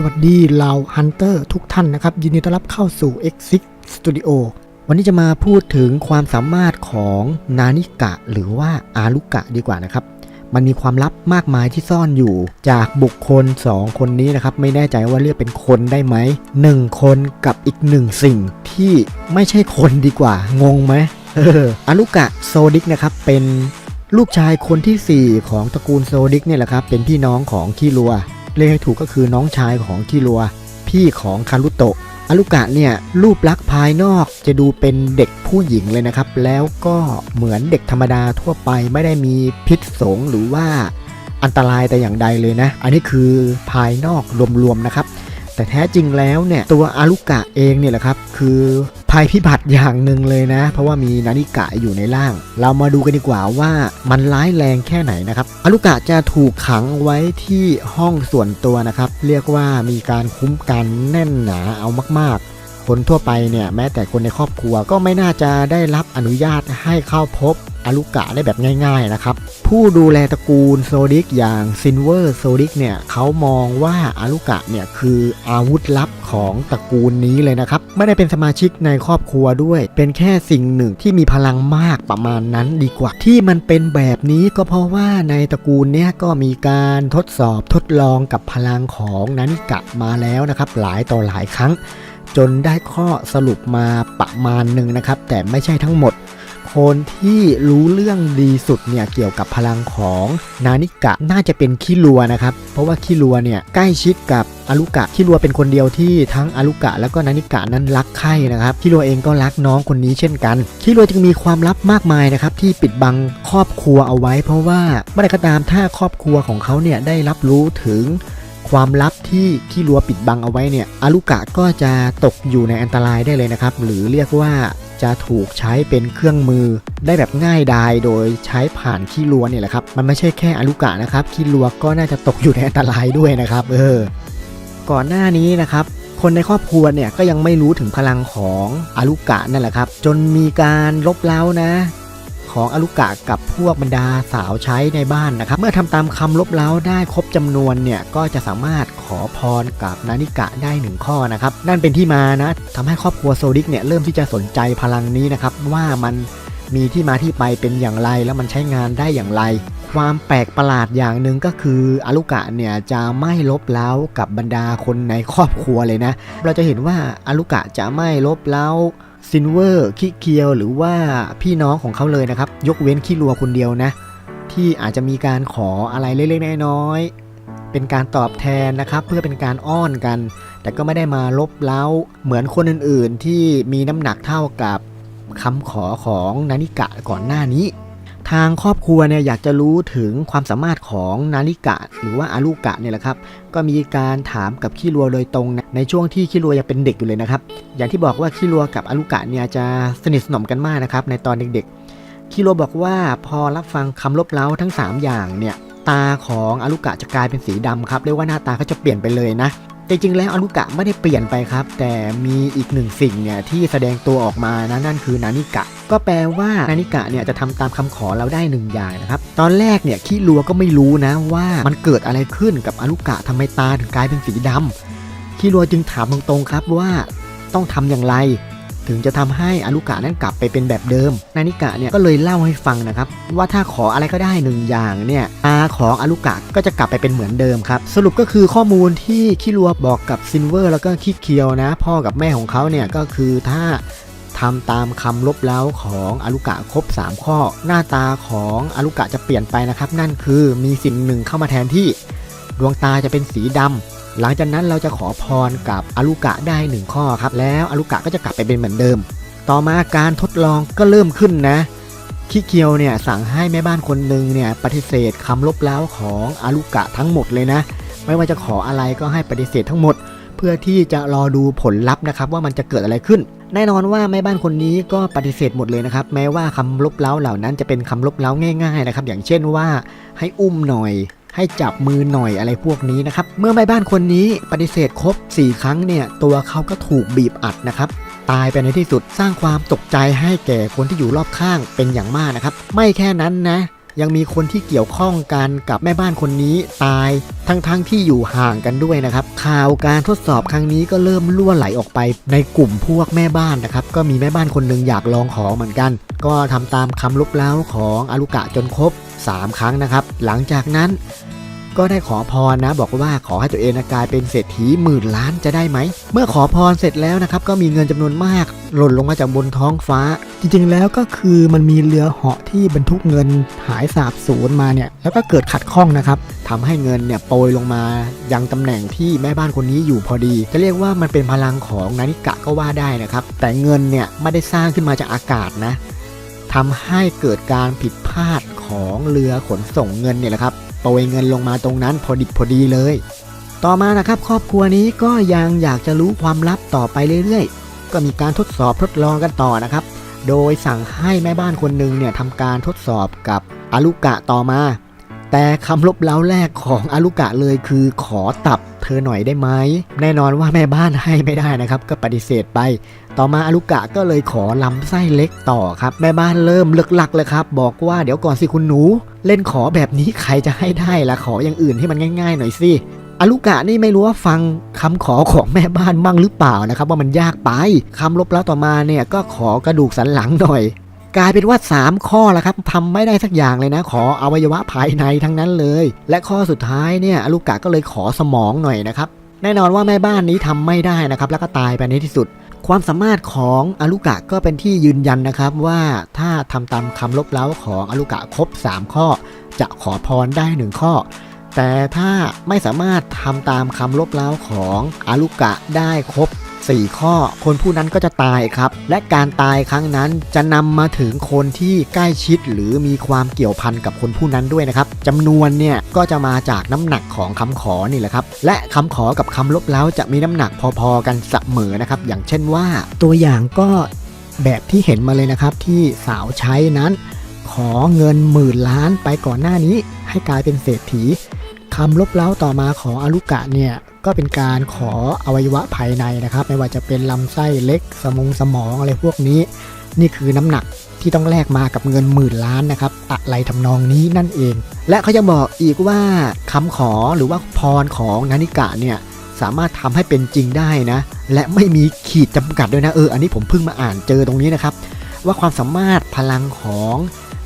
สวัสดีเหล่าฮันเตอร์ทุกท่านนะครับ ยินดีต้อนรับเข้าสู่ X6 Studio วันนี้จะมาพูดถึงความสามารถของนานิกะ หรือว่าอารุกะดีกว่านะครับ มันมีความลับมากมายที่ซ่อนอยู่จากบุคคล 2 คนนี้นะครับ ไม่แน่ใจว่าเรียกเป็นคนได้ไหมหนึ่งคนกับอีกหนึ่งสิ่งที่ไม่ใช่คนดีกว่า งงไหมเอออารุกะโซดิกนะครับเป็นลูกชายคนทีสี่ 4 ของตระกูลโซดิกเนี่ยแหละครับ เป็นพี่น้องของคิรัว เรียกให้ถูกก็คือน้องชายของคิรัว พี่ของคารุโตะอารุกะเนี่ยรูปลักษณ์ภายนอกจะดูเป็นเด็กผู้หญิงเลยนะครับ แล้วก็เหมือนเด็กธรรมดาทั่วไปไม่ได้มีพิษสงหรือว่าอันตรายแต่อย่างใดเลยนะ อันนี้คือภายนอกรวมๆนะครับ แต่แท้จริงแล้วเนี่ยตัวอารุกะเองเนี่ยแหละครับ คือ ภัยพิบัติอย่างหนึ่งเลยนะ เพราะว่ามีนานิกะอยู่ในร่าง เรามาดูกันดีกว่าว่ามันร้ายแรงแค่ไหนนะครับอารุกะจะถูกขังไว้ที่ห้องส่วนตัวนะครับ เรียกว่ามีการคุ้มกันแน่นหนาเอามากๆ คนทั่วไปเนี่ยแม้แต่คนในครอบครัวก็ไม่น่าจะได้รับอนุญาตให้เข้าพบอารุกะได้แบบง่าย ๆนะครับ ผู้ดูแลตระกูลโซดิกอย่างซินเวอร์โซดิกเนี่ยเขามองว่าอารุกะเนี่ยคืออาวุธลับของตระกูลนี้เลยนะครับ ไม่ได้เป็นสมาชิกในครอบครัวด้วย เป็นแค่สิ่งหนึ่งที่มีพลังมากประมาณนั้นดีกว่า ที่มันเป็นแบบนี้ก็เพราะว่าในตระกูลเนี่ยก็มีการทดสอบทดลองกับพลังของนานิกะมาแล้วนะครับหลายต่อหลายครั้ง จนได้ข้อสรุปมาประมาณหนึ่งนะครับ แต่ไม่ใช่ทั้งหมด คนที่รู้เรื่องดีสุดเนี่ยเกี่ยวกับพลังของนานิกะน่าจะเป็นคิรัวนะครับ เพราะว่าคิรัวเนี่ยใกล้ชิดกับอารุกะคิรัวเป็นคนเดียวที่ทั้งอารุกะแล้วก็นานิกะนั้นรักใคร่นะครับคิรัวเองก็รักน้องคนนี้เช่นกันคิรัวจึงมีความลับมากมายนะครับที่ปิดบังครอบครัวเอาไว้ เพราะว่าเมื่อใดก็ตามถ้าครอบครัวของเขาเนี่ยได้รับรู้ถึงความลับที่ขี้รัวปิดบังเอาไว้เนี่ยอารุกะก็จะตกอยู่ในอันตรายได้เลยนะครับ หรือเรียกว่า จะถูกใช้เป็นเครื่องมือ ได้แบบง่ายดายโดยใช้ผ่านขี้รัวเนี่ยแหละครับ มันไม่ใช่แค่อารุกะนะครับขี้รัวก็น่าจะตกอยู่ในอันตรายด้วยนะครับ เออ ก่อนหน้านี้นะครับคนในครอบครัวเนี่ยก็ยังไม่รู้ถึงพลังของอารุกะนั่นแหละครับ จนมีการลบเล้านะ ของอารุกะกับพวกบรรดาสาวใช้ในบ้านนะครับ เมื่อทำตามคำลบเล้าได้ครบจำนวนเนี่ยก็จะสามารถขอพรกับนานิกะได้หนึ่งข้อนะครับ นั่นเป็นที่มานะทำให้ครอบครัวโซดิกเนี่ยเริ่มที่จะสนใจพลังนี้นะครับว่ามันมีที่มาที่ไปเป็นอย่างไรแล้วมันใช้งานได้อย่างไร ความแปลกประหลาดอย่างหนึ่งก็คืออารุกะเนี่ยจะไม่ลบเล้ากับบรรดาคนในครอบครัวเลยนะ เราจะเห็นว่าอารุกะจะไม่ลบเล้า ซินเวอร์คิเคียวหรือว่าพี่น้องของเขาเลยนะครับ ยกเว้นขี้รัวคนเดียวนะ ที่อาจจะมีการขออะไรเล็กๆน้อยๆเป็นการตอบแทนนะครับ เพื่อเป็นการอ้อนกัน แต่ก็ไม่ได้มาลบเล้าเหมือนคนอื่นๆ ที่มีน้ำหนักเท่ากับคำขอของนานิกะก่อนหน้านี้ ทางครอบครัวเนี่ยอยากจะรู้ถึงความสามารถของนานิกะ หรือว่าอารุกะเนี่ยแหละครับ ก็มีการถามกับขี้รัวโดยตรง ในช่วงที่ขี้รัวยังเป็นเด็กอยู่เลยนะครับ อย่างที่บอกว่าขี้รัวกับอารุกะเนี่ยจะสนิทสนมกันมากนะครับในตอนเด็กๆขี้รัวบอกว่าพอรับฟังคำลบเล้าทั้ง 3 อย่างเนี่ยตาของอารุกะจะกลายเป็นสีดำครับเรียกว่าหน้าตาเขาจะเปลี่ยนไปเลยนะแต่จริงๆแล้วอารุกะไม่ได้เปลี่ยนไปครับ แต่มีอีกหนึ่งสิ่งเนี่ยที่แสดงตัวออกมานะนั่นคือนานิกะ ก็แปลว่านานิกะเนี่ยจะทำตามคำขอเราได้หนึ่งอย่างนะครับ ตอนแรกเนี่ยขี้รัวก็ไม่รู้นะว่ามันเกิดอะไรขึ้นกับอารุกะทำไมตาถึงกลายเป็นสีดำขี้รัวจึงถามตรงๆครับว่าต้องทำอย่างไร ถึงจะทำให้อารุกะนั้นกลับไปเป็นแบบเดิม นานิกะเนี่ยก็เลยเล่าให้ฟังนะครับ ว่าถ้าขออะไรก็ได้หนึ่งอย่างเนี่ยตาของอารุกะก็จะกลับไปเป็นเหมือนเดิมครับ สรุปก็คือข้อมูลที่คิรัวบอกกับซินเวอร์แล้วก็คิเคียวนะ พ่อกับแม่ของเขาเนี่ยก็คือถ้า ทำตามคำลบเล้าของอารุกะครบ 3 ข้อ หน้าตาของอารุกะจะเปลี่ยนไปนะครับ นั่นคือมีสิ่งหนึ่งเข้ามาแทนที่ ดวงตาจะเป็นสีดำหลังจากนั้นเราจะขอพรกับอารุกะได้หนึ่งข้อครับ แล้วอารุกะก็จะกลับไปเป็นเหมือนเดิม ต่อมาการทดลองก็เริ่มขึ้นนะคิเคียวเนี่ยสั่งให้แม่บ้านคนหนึ่งเนี่ยปฏิเสธคำลบเล้าของอารุกะทั้งหมดเลยนะ ไม่ว่าจะขออะไรก็ให้ปฏิเสธทั้งหมด เพื่อที่จะรอดูผลลัพธ์นะครับว่ามันจะเกิดอะไรขึ้น แน่นอนว่าแม่บ้านคนนี้ก็ปฏิเสธหมดเลยนะครับ แม้ว่าคำลบเล้าเหล่านั้นจะเป็นคำลบเล้าง่ายๆนะครับ อย่างเช่นว่าให้อุ้มหน่อย ให้จับมือหน่อยอะไรพวกนี้นะครับ เมื่อแม่บ้านคนนี้ปฏิเสธครบ 4 ครั้งเนี่ย ตัวเขาก็ถูกบีบอัดนะครับตายไปในที่สุดสร้างความตกใจให้แก่คนที่อยู่รอบข้างเป็นอย่างมากนะครับ ไม่แค่นั้นนะ ยังมีคนที่เกี่ยวข้องกันกับแม่บ้านคนนี้ตายทั้งๆทที่อยู่ห่างกันด้วยนะครับ ข่าวการทดสอบครั้งนี้ก็เริ่มล่วไหลออกไปในกลุ่มพวกแม่บ้านนะครับ ก็มีแม่บ้านคนหนึ่งอยากลองของเหมือนกัน ก็ทำตามคำลบเล้าของอารุกะจนครบ 3 ครั้งนะครับ หลังจากนั้น ก็ได้ขอพรนะบอกว่าขอให้ตัวเองกลายเป็นเศรษฐีหมื่นล้านจะได้ไหม เมื่อขอพรเสร็จแล้วนะครับก็มีเงินจำนวนมากหล่นลงมาจากบนท้องฟ้า จริงๆแล้วก็คือมันมีเรือเหาะที่บรรทุกเงินหายสาบสูญมาเนี่ยแล้วก็เกิดขัดข้องนะครับทำให้เงินเนี่ยโปรยลงมายังตำแหน่งที่แม่บ้านคนนี้อยู่พอดี จะเรียกว่ามันเป็นพลังของนานิกะก็ว่าได้นะครับ แต่เงินเนี่ยไม่ได้สร้างขึ้นมาจากอากาศนะทำให้เกิดการผิดพลาดของเรือขนส่งเงินเนี่ยแหละครับ โปรยเงินลงมาตรงนั้นพอดิบพอดีเลย ต่อมานะครับครอบครัวนี้ก็ยังอยากจะรู้ความลับต่อไปเรื่อยๆ ก็มีการทดสอบทดลองกันต่อนะครับ โดยสั่งให้แม่บ้านคนหนึ่งเนี่ยทำการทดสอบกับอารุกะต่อมา แต่คำลบเล้าแรกของอารุกะเลยคือขอตับเธอหน่อยได้ไหมแน่นอนว่าแม่บ้านให้ไม่ได้นะครับ ก็ปฏิเสธไป ต่อมาอารุกะก็เลยขอลำไส้เล็กต่อครับ แม่บ้านเริ่มเลึกลักเลยครับ บอกว่าเดี๋ยวก่อนสิคุณหนู เล่นขอแบบนี้ใครจะให้ได้ละขออย่างอื่นให้มันง่าย ๆ หน่อยสิอารุกะนี่ไม่รู้ว่าฟังคำขอของแม่บ้านบ้างหรือเปล่านะครับ ว่ามันยากไปคำลบเล้าต่อมาเนี่ยก็ขอกระดูกสันหลังหน่อย กลายเป็นว่า 3 ข้อแล้วครับทำไม่ได้สักอย่างเลยนะ ขออวัยวะภายในทั้งนั้นเลย และข้อสุดท้ายเนี่ยอารุกะก็เลยขอสมองหน่อยนะครับแน่นอนว่าแม่บ้านนี้ทำไม่ได้นะครับ แล้วก็ตายไปในที่สุด ความสามารถของอารุกะก็เป็นที่ยืนยันนะครับ ว่าถ้าทำตามคำลบเล้าของอารุกะครบ 3 ข้อ จะขอพรได้ 1 ข้อ แต่ถ้าไม่สามารถทำตามคำลบเล้าของอารุกะได้ครบ 4 ข้อ คนผู้นั้นก็จะตายครับ และการตายครั้งนั้นจะนำมาถึงคนที่ใกล้ชิดหรือมีความเกี่ยวพันกับคนผู้นั้นด้วยนะครับจำนวนเนี่ยก็จะมาจากน้ำหนักของคำขอนี่แหละครับ และคำขอกับคำลบเล้าจะมีน้ำหนักพอๆกันเสมอนะครับ อย่างเช่นว่า ตัวอย่างก็แบบที่เห็นมาเลยนะครับที่สาวใช้นั้น ขอเงินหมื่นล้านไปก่อนหน้านี้ ให้กลายเป็นเศรษฐีคำลบเล้าต่อมาของอารุกะเนี่ย ก็เป็นการขออวัยวะภายในนะครับ ไม่ว่าจะเป็นลำไส้เล็ก สมองสมองอะไรพวกนี้ นี่คือน้ำหนักที่ต้องแลกมากับเงินหมื่นล้านนะครับอะไรทำนองนี้นั่นเอง และเขายังบอกอีกว่าคำขอหรือว่าพรของนานิกะเนี่ยสามารถทำให้เป็นจริงได้นะ และไม่มีขีดจำกัดด้วยนะเอออันนี้ผมเพิ่งมาอ่านเจอตรงนี้นะครับ ว่าความสามารถพลังของ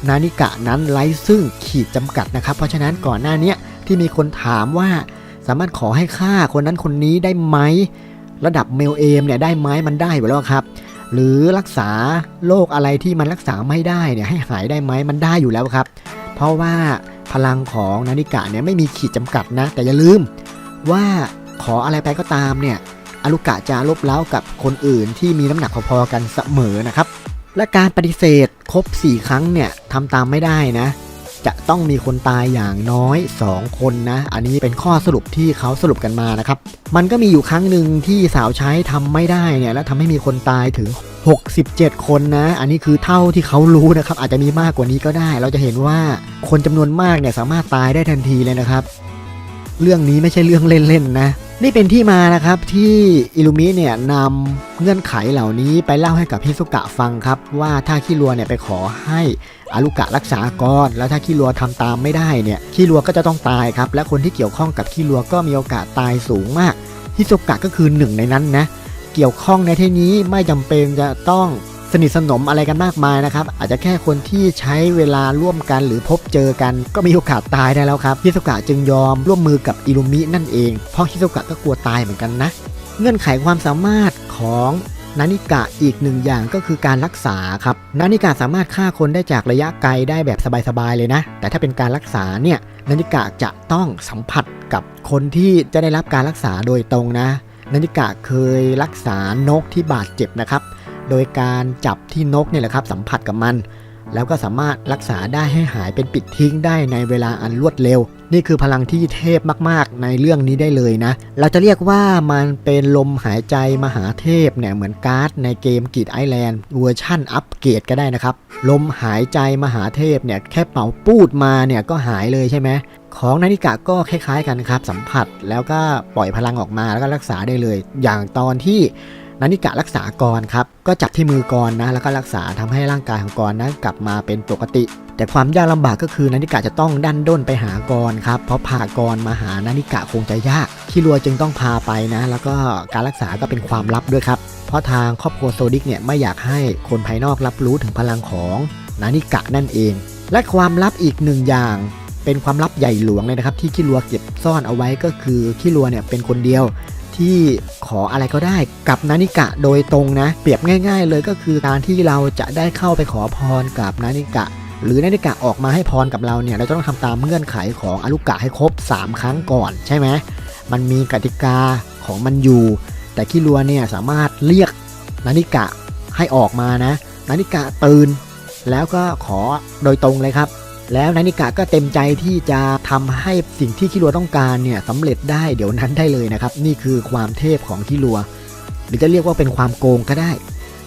นานิกะนั้นไร้ซึ่งขีดจำกัดนะครับ เพราะฉะนั้นก่อนหน้านี้ที่มีคนถามว่า สามารถขอให้ฆ่าคนนั้นคนนี้ได้ไหมระดับเมลเอมเนี่ยได้ไหมมันได้อยู่แล้วครับ หรือรักษาโรคอะไรที่มันรักษาไม่ได้เนี่ยให้หายได้ไหมมันได้อยู่แล้วครับ เพราะว่าพลังของนาฬิกาเนี่ยไม่มีขีดจำกัดนะ แต่อย่าลืมว่าขออะไรไปก็ตามเนี่ยอารุกะจะลบเล้ากับคนอื่นที่มีน้ำหนักพอๆกันเสมอนะครับ และการปฏิเสธครบ 4 ครั้งเนี่ยทำตามไม่ได้นะ จะต้องมีคนตายอย่างน้อย 2 คนนะ อันนี้เป็นข้อสรุปที่เขาสรุปกันมานะครับ มันก็มีอยู่ครั้งหนึ่งที่สาวใช้ทำไม่ได้เนี่ยแล้วทำให้มีคนตายถึง 67 คนนะ อันนี้คือเท่าที่เขารู้นะครับ อาจจะมีมากกว่านี้ก็ได้ เราจะเห็นว่าคนจำนวนมากเนี่ยสามารถตายได้ทันทีเลยนะครับ เรื่องนี้ไม่ใช่เรื่องเล่นๆนะนี่เป็นที่มานะครับที่อิลูมิเนี่ยนำเงื่อนไขเหล่านี้ไปเล่าให้กับฮิสุกะฟังครับ ว่าถ้าคิรัวเนี่ยไปขอให้ อารุกะรักษาก่อนแล้วถ้าคิรัวทำตามไม่ได้เนี่ยคิรัวก็จะต้องตายครับ และคนที่เกี่ยวข้องกับคิรัวก็มีโอกาสตายสูงมากฮิสุกะก็คือหนึ่งในนั้นนะเกี่ยวข้องในที่นี้ไม่จำเป็นจะต้องสนิทสนมอะไรกันมากมายนะครับ อาจจะแค่คนที่ใช้เวลาร่วมกันหรือพบเจอกัน ก็มีโอกาสตายได้แล้วครับฮิสุกะจึงยอมร่วมมือกับอิรุมินั่นเอง เพราะฮิสุกะก็กลัวตายเหมือนกันนะ เงื่อนไขความสามารถของ นานิกะอีกหนึ่งอย่างก็คือการรักษาครับนานิกะสามารถฆ่าคนได้จากระยะไกลได้แบบสบายๆเลยนะ แต่ถ้าเป็นการรักษาเนี่ยนานิกะจะต้องสัมผัสกับคนที่จะได้รับการรักษาโดยตรงนะนานิกะเคยรักษานกที่บาดเจ็บนะครับ โดยการจับที่นกเนี่ยแหละครับสัมผัสกับมัน แล้วก็สามารถรักษาได้ให้หายเป็นปิดทิ้งได้ในเวลาอันรวดเร็ว นี่คือพลังที่เทพมากๆ ในเรื่องนี้ได้เลยนะ เราจะเรียกว่ามันเป็นลมหายใจมหาเทพเนี่ยเหมือนการ์ดในเกมกีดไอแลนด์เวอร์ชั่นอัปเกรดก็ได้นะครับ ลมหายใจมหาเทพเนี่ยแค่เป่าปูดมาเนี่ยก็หายเลยใช่ไหมของนาฬิกาก็คล้ายๆกันครับสัมผัสแล้วก็ปล่อยพลังออกมาแล้วก็รักษาได้เลย อย่างตอนที่นาฬิการักษากรครับก็จับที่มือกรนะแล้วก็รักษาทำให้ร่างกายของกรนั้นกลับมาเป็นปกติ แต่ความยากลำบากก็คือนาฬิกะจะต้องดันด้นไปหากรครับเพราะพากรมาหานาฬิกะคงจะยากคิรัวจึงต้องพาไปนะ แล้วก็การรักษาก็เป็นความลับด้วยครับ เพราะทางครอบครัวโซดิกเนี่ยไม่อยากให้คนภายนอกรับรู้ถึงพลังของนาฬิกะนั่นเอง และความลับอีกหนึ่งอย่างเป็นความลับใหญ่หลวงเลยนะครับ ที่คิรัวเก็บซ่อนเอาไว้ก็คือคิรัวเนี่ยเป็นคนเดียวที่ขออะไรก็ได้กับนานิกะโดยตรงนะ เปรียบง่าย ๆ เลยก็คือการที่เราจะได้เข้าไปขอพรกับนานิกะ หรือนานิกะออกมาให้พรกับเราเนี่ยเราจะต้องทำตามเงื่อนไขของอลุกะให้ครบ 3 ครั้งก่อนใช่ไหมมันมีกติกาของมันอยู่ แต่คิรัวเนี่ยสามารถเรียกนานิกะให้ออกมานะนานิกะตื่นแล้วก็ขอโดยตรงเลยครับ แล้วนานิกะก็เต็มใจที่จะทำให้สิ่งที่คิรัวต้องการเนี่ยสำเร็จได้เดี๋ยวนั้นได้เลยนะครับ นี่คือความเทพของคิรัว หรือจะเรียกว่าเป็นความโกงก็ได้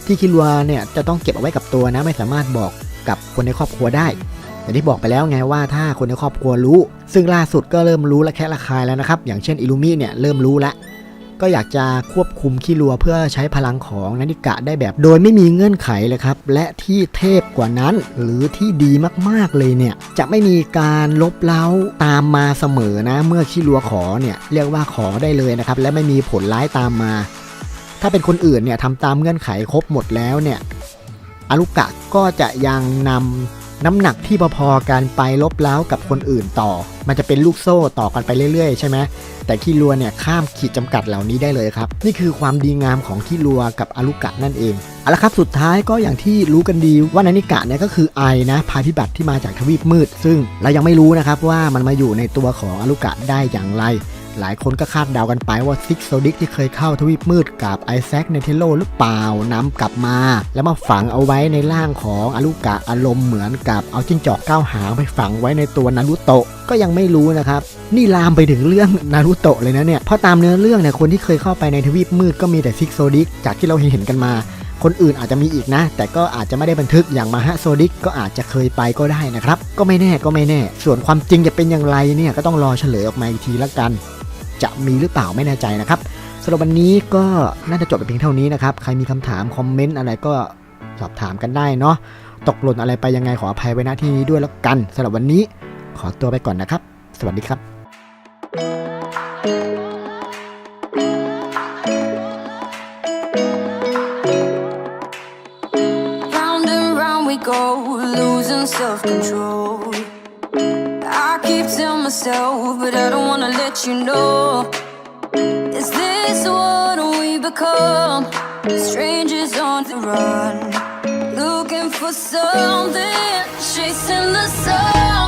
ที่คิรัวเนี่ยจะต้องเก็บเอาไว้กับตัวนะไม่สามารถบอก กับคนในครอบครัวได้อย่างที่บอกไปแล้วไงว่าถ้าคนในครอบครัวรู้ ซึ่งล่าสุดก็เริ่มรู้และแค่ระคายแล้วนะครับ อย่างเช่นอิลูมิเนี่ยเริ่มรู้แล้วก็อยากจะควบคุมขี้รัวเพื่อใช้พลังของนาฬิกะได้แบบ โดยไม่มีเงื่อนไขเลยครับ และที่เทพกว่านั้น หรือที่ดีมากๆเลยเนี่ย จะไม่มีการลบเล้าตามมาเสมอนะ เมื่อขี้รัวขอเนี่ยเรียกว่าขอได้เลยนะครับ และไม่มีผลร้ายตามมา ถ้าเป็นคนอื่นเนี่ยทำตามเงื่อนไขครบหมดแล้วเนี่ย อารุกะก็จะยังนำน้ำหนักที่พอๆกันไปลบเล้ากับคนอื่นต่อ มันจะเป็นลูกโซ่ต่อกันไปเรื่อยๆ ใช่ไหมแต่ขี้รัวเนี่ยข้ามขีดจำกัดเหล่านี้ได้เลยครับ นี่คือความดีงามของขี้รัวกับอารุกะนั่นเองเอาละครับสุดท้ายก็อย่างที่รู้กันดีว่านานิกะเนี่ยก็คือไอนะภัยพิบัติที่มาจากทวีปมืด ซึ่งเรายังไม่รู้นะครับว่ามันมาอยู่ในตัวของอารุกะได้อย่างไร หลายคนก็คาดเดากันไปว่าซิกโซดิกที่เคยเข้าทวีปมืดกับไอแซคเนเทโลหรือเปล่านำกลับมา แล้วมาฝังเอาไว้ในร่างของอารุกะอารมณ์เหมือนกับเอาจิ้งจอกก้าวหางไปฝังไว้ในตัวนารุโตะก็ยังไม่รู้นะครับ นี่ลามไปถึงเรื่องนารุโตะเลยนะเนี่ยเพราะตามเนื้อเรื่องเนี่ยคนที่เคยเข้าไปในทวีปมืดก็มีแต่ซิกโซดิกจากที่เราเห็นกันมาคนอื่นอาจจะมีอีกนะ แต่ก็อาจจะไม่ได้บันทึกอย่างมาฮะโซดิกก็อาจจะเคยไปก็ได้นะครับ ก็ไม่แน่ก็ไม่แน่ ส่วนความจริงจะเป็นอย่างไรเนี่ยก็ต้องรอเฉลยออกมาอีกทีละกัน จะมีหรือเปล่าไม่แน่ใจนะครับสำหรับวันนี้ก็น่าจะจบไปเพียงเท่านี้นะครับ ใครมีคำถามคอมเมนต์อะไรก็สอบถามกันได้เนาะตกหล่นอะไรไปยังไงขออภัยไว้ณที่นี้ด้วยแล้วกันสำหรับวันนี้ขอตัวไปก่อนนะครับ สวัสดีครับ Round and round we go, losing self control. myself, but I don't wanna let you know. Is this what we become? Strangers on the run, looking for something, chasing the sun.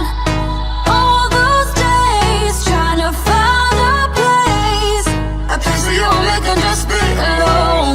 All those days trying to find a place, a place where you only can just be alone.